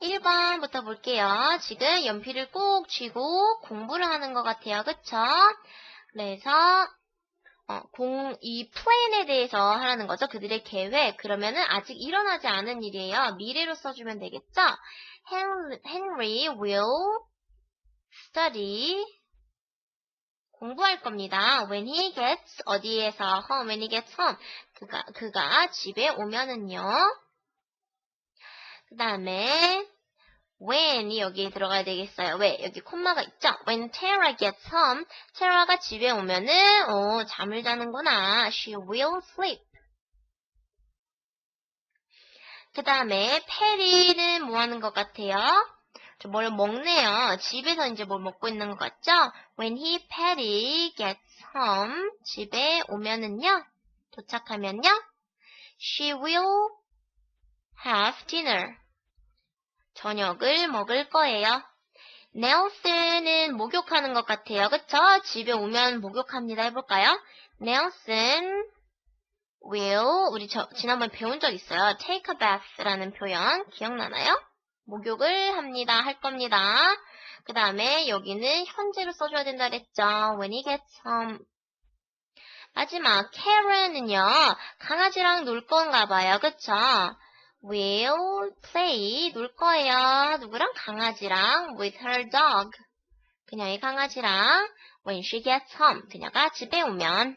1번부터 볼게요. 지금 연필을 꼭 쥐고 공부를 하는 것 같아요. 그쵸? 그래서 어, 공, 이 플랜에 대해서 하라는 거죠. 그들의 계획. 그러면은 아직 일어나지 않은 일이에요. 미래로 써주면 되겠죠? Henry, will study 공부할 겁니다. When he gets 어디에서 home, when he gets home 그가 그가 집에 오면은요. 그 다음에 when이 여기에 들어가야 되겠어요. 왜? 여기 콤마가 있죠? When Tara gets home, Tara가 집에 오면은 어, 잠을 자는구나. She will sleep. 그 다음에 페리는 뭐 하는 것 같아요? 저뭘 먹네요. 집에서 이제 뭘 먹고 있는 것 같죠? When he, Patty, gets home, 집에 오면은요, 도착하면요, she will have dinner. 저녁을 먹을 거예요. 넬슨은 목욕하는 것 같아요. 그쵸? 집에 오면 목욕합니다. 해볼까요? 넬슨 will, 우리 저, 지난번에 배운 적 있어요. take a bath라는 표현 기억나나요? 목욕을 합니다. 할 겁니다. 그 다음에 여기는 현재로 써줘야 된다 그랬죠. When he gets home. 마지막 Karen은요. 강아지랑 놀 건가 봐요. 그쵸? Will play 놀 거예요. 누구랑? 강아지랑 with her dog. 그녀의 강아지랑 when she gets home. 그녀가 집에 오면